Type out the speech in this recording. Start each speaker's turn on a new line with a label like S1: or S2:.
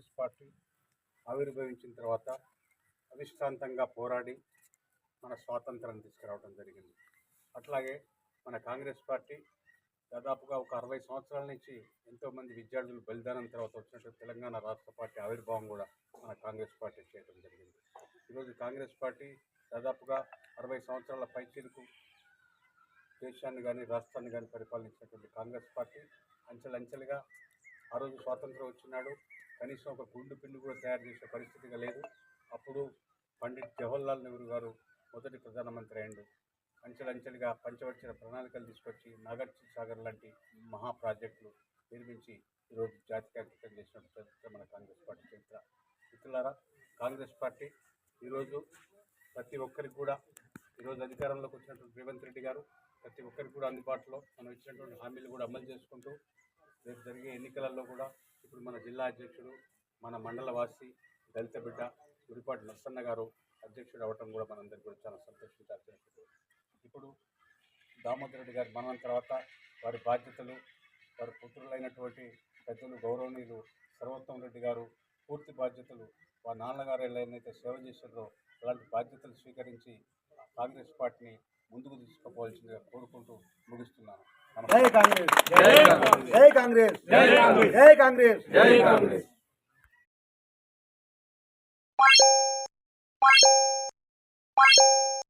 S1: Congress party ఆవిర్భవించిన తర్వాత అవిశ్రాంతంగా పోరాడి మన స్వాతంత్రాన్ని తీసుకురావడం జరిగింది. అట్లాగే మన కాంగ్రెస్ పార్టీ దాదాపుగా ఒక అరవై సంవత్సరాల నుంచి ఎంతోమంది విద్యార్థులు బలిదానం తర్వాత వచ్చినట్టు తెలంగాణ రాష్ట్ర పార్టీ ఆవిర్భావం కూడా మన కాంగ్రెస్ పార్టీ చేయడం జరిగింది. ఈరోజు కాంగ్రెస్ పార్టీ దాదాపుగా అరవై సంవత్సరాల పైచీలకు దేశాన్ని కానీ రాష్ట్రాన్ని కానీ పరిపాలించినటువంటి కాంగ్రెస్ పార్టీ అంచెలంచెలుగా ఆ రోజు స్వాతంత్రం వచ్చినాడు. కనీసం ఒక గుండు పిండి కూడా తయారు చేసే పరిస్థితిగా లేదు. అప్పుడు పండిట్ జవహర్లాల్ నెహ్రూ గారు మొదటి ప్రధానమంత్రి అయిండు అంచెలంచెలుగా పంచవచ్చిన ప్రణాళికలు తీసుకొచ్చి నాగార్జున సాగర్ లాంటి మహా ప్రాజెక్టులు నిర్మించి ఈరోజు జాతికి అంకితం చేసిన చరిత్ర మన కాంగ్రెస్ పార్టీ చరిత్ర. మిత్రులారా కాంగ్రెస్ పార్టీ ఈరోజు ప్రతి ఒక్కరికి కూడా ఈరోజు అధికారంలోకి వచ్చినటువంటి రేవంత్ రెడ్డి గారు ప్రతి ఒక్కరికి కూడా అందుబాటులో. మనం ఇచ్చినటువంటి హామీలు కూడా అమలు చేసుకుంటూ రేపు జరిగే ఎన్నికలలో కూడా ఇప్పుడు మన జిల్లా అధ్యక్షుడు మన మండలవాసి దళిత బిడ్డ గుడిపాటి నర్సన్న గారు అధ్యక్షుడు అవ్వటం కూడా మనందరికీ కూడా చాలా సంతోషించాల్సిన ఇప్పుడు దామోదర్ రెడ్డి గారి మరణం తర్వాత వారి బాధ్యతలు వారి పుత్రులైనటువంటి పెద్దలు గౌరవనీయులు సర్వోత్తమ రెడ్డి గారు పూర్తి బాధ్యతలు వారి నాన్నగారు ఏదైతే సేవ చేశారో అలాంటి బాధ్యతలు స్వీకరించి కాంగ్రెస్ పార్టీని ముందుకు తీసుకుపోవాల్సిందిగా కోరుకుంటూ ముగిస్తూ
S2: జై కాంగ్రెస్ జై కాంగ్రెస్ జై కాంగ్రెస్ జై కాంగ్రెస్
S3: Thank you.